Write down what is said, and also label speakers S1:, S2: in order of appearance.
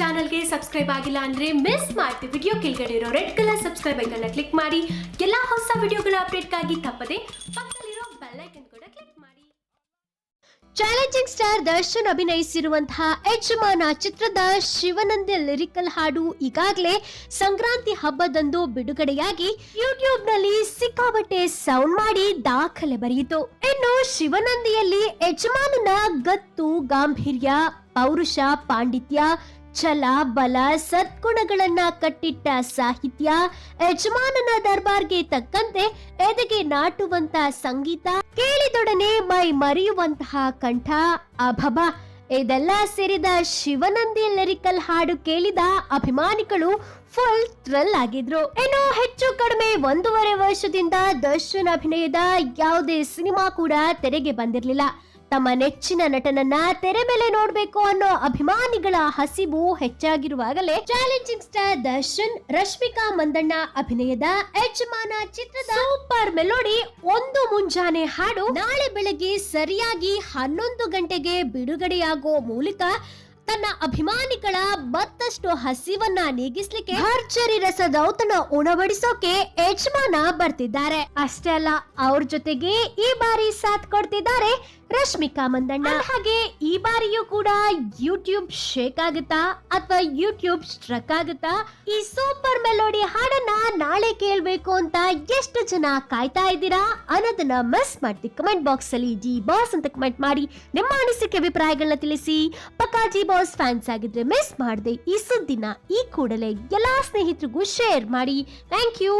S1: ಚಾನಲ್ಗೆ ಸಬ್ಸ್ಕ್ರೈಬ್ ಆಗಿಲ್ಲ ಅಂದ್ರೆ ಮಿಸ್ ಮಾಡ್ತೀವಿ ವಿಡಿಯೋ ಕೆಳಗಡೆ ಇರೋ ರೆಡ್ ಕಲರ್ ಸಬ್ಸ್ಕ್ರೈಬ್ ಐಕನ್ನ ಕ್ಲಿಕ್ ಮಾಡಿ. ಎಲ್ಲಾ ಹೊಸ ವಿಡಿಯೋಗಳ ಅಪ್ಡೇಟ್ಗಾಗಿ ತಪ್ಪದೆ ಪಕ್ಕದಲ್ಲಿರೋ ಬೆಲ್ ಐಕನ್ ಕೂಡ ಕ್ಲಿಕ್ ಮಾಡಿ. ಚಾಲೆಂಜಿಂಗ್ ಸ್ಟಾರ್ ದರ್ಶನ್ ಅಭಿನಯಿಸಿರುವಂತಹ ಯಜಮಾನ ಚಿತ್ರದ ಶಿವನಂದಿ ಲಿರಿಕಲ್ ಹಾಡು ಈಗಾಗಲೇ ಸಂಕ್ರಾಂತಿ ಹಬ್ಬದಂದು ಬಿಡುಗಡೆಯಾಗಿ ಯೂಟ್ಯೂಬ್ನಲ್ಲಿ ಸಿಕ್ಕಾಬಟ್ಟೆ ಸೌಂಡ್ ಮಾಡಿ ದಾಖಲೆ ಬರೆಯಿತು. ಇನ್ನು ಶಿವನಂದಿಯಲ್ಲಿ ಯಜಮಾನನ ಗತ್ತು, ಗಾಂಭೀರ್ಯ, ಪೌರುಷ, ಪಾಂಡಿತ್ಯ ಛಲ ಬಲ, ಸದ್ಗುಣಗಳನ್ನ ಕಟ್ಟಿಟ್ಟ ಸಾಹಿತ್ಯ ಯಜಮಾನನ ದರ್ಬಾರ್ಗೆ ತಕ್ಕಂತೆ ಎದೆಗೆ ನಾಟುವಂತ ಸಂಗೀತ ಕೇಳಿದೊಡನೆ ಮೈ ಮರೆಯುವಂತಹ ಕಂಠ ಅಭಬ ಇದೆಲ್ಲ ಸೇರಿದ ಶಿವನಂದಿ ಲಿರಿಕಲ್ ಹಾಡು ಕೇಳಿದ ಅಭಿಮಾನಿಗಳು ಫುಲ್ ಥ್ರಿಲ್ ಆಗಿದ್ರು. ಇನ್ನು ಹೆಚ್ಚು ಕಡಿಮೆ ಒಂದೂವರೆ ವರ್ಷದಿಂದ ದರ್ಶನ್ ಅಭಿನಯದ ಯಾವುದೇ ಸಿನಿಮಾ ಕೂಡ ತೆರೆಗೆ ಬಂದಿರಲಿಲ್ಲ. ತಮ್ಮ ನೆಚ್ಚಿನ ನಟನನ್ನ ತೆರೆ ಮೇಲೆ ನೋಡ್ಬೇಕು ಅನ್ನೋ ಅಭಿಮಾನಿಗಳ ಹಸಿವು ಹೆಚ್ಚಾಗಿರುವಾಗಲೇ ಚಾಲೆಂಜಿಂಗ್ ಸ್ಟಾರ್ ದರ್ಶನ್, ರಶ್ಮಿಕಾ ಮಂದಣ್ಣ ಅಭಿನಯದ ಯಜಮಾನ ಚಿತ್ರದ ಸೂಪರ್ ಮೆಲೋಡಿ ಒಂದು ಮುಂಜಾನೆ ಹಾಡು ನಾಳೆ ಬೆಳಗ್ಗೆ ಸರಿಯಾಗಿ ಹನ್ನೊಂದು ಗಂಟೆಗೆ ಬಿಡುಗಡೆಯಾಗೋ ಮೂಲಕ ತನ್ನ ಅಭಿಮಾನಿಗಳ ಮತ್ತಷ್ಟು ಹಸಿವನ್ನ ನೀಗಿಸ್ಲಿಕ್ಕೆ ಭರ್ಜರಿ ರಸದೌತಣ ಉಣಬಡಿಸೋಕೆ ಯಜಮಾನ ಬರ್ತಿದ್ದಾರೆ. ಅಷ್ಟೇ ಅಲ್ಲ ಅವ್ರ ಜೊತೆಗೆ ಈ ಬಾರಿ ಸಾಥ್ ಕೊಡ್ತಿದ್ದಾರೆ ರಶ್ಮಿಕಾ ಮಂದಣ್ಣ. ಹಾಗೆ ಈ ಬಾರಿಯೂ ಕೂಡ ಯೂಟ್ಯೂಬ್ ಶೇಕ್ ಆಗುತ್ತಾ ಅಥವಾ ಯೂಟ್ಯೂಬ್ ಸ್ಟ್ರಕ್ ಆಗುತ್ತಾ? ಈ ಸೂಪರ್ ಮೆಲೋಡಿ ಹಾಡನ್ನ ನಾಳೆ ಕೇಳ್ಬೇಕು ಅಂತ ಎಷ್ಟು ಜನ ಕಾಯ್ತಾ ಇದ್ದೀರಾ ಅನ್ನೋದನ್ನ ಮಿಸ್ ಮಾಡ್ತಿ ಕಮೆಂಟ್ ಬಾಕ್ಸ್ ಅಲ್ಲಿ ಜಿ ಬಾಸ್ ಅಂತ ಕಮೆಂಟ್ ಮಾಡಿ ನಿಮ್ಮ ಅನಿಸಿಕೆ ಅಭಿಪ್ರಾಯಗಳನ್ನ ತಿಳಿಸಿ. ಪಕ್ಕಾ ಜಿ ಬಾಸ್ ಫ್ಯಾನ್ಸ್ ಆಗಿದ್ರೆ ಮಿಸ್ ಮಾಡದೆ ಈ ಸುದ್ದಿನ ಈ ಕೂಡಲೇ ಎಲ್ಲಾ ಸ್ನೇಹಿತರಿಗೂ ಶೇರ್ ಮಾಡಿ. Thank you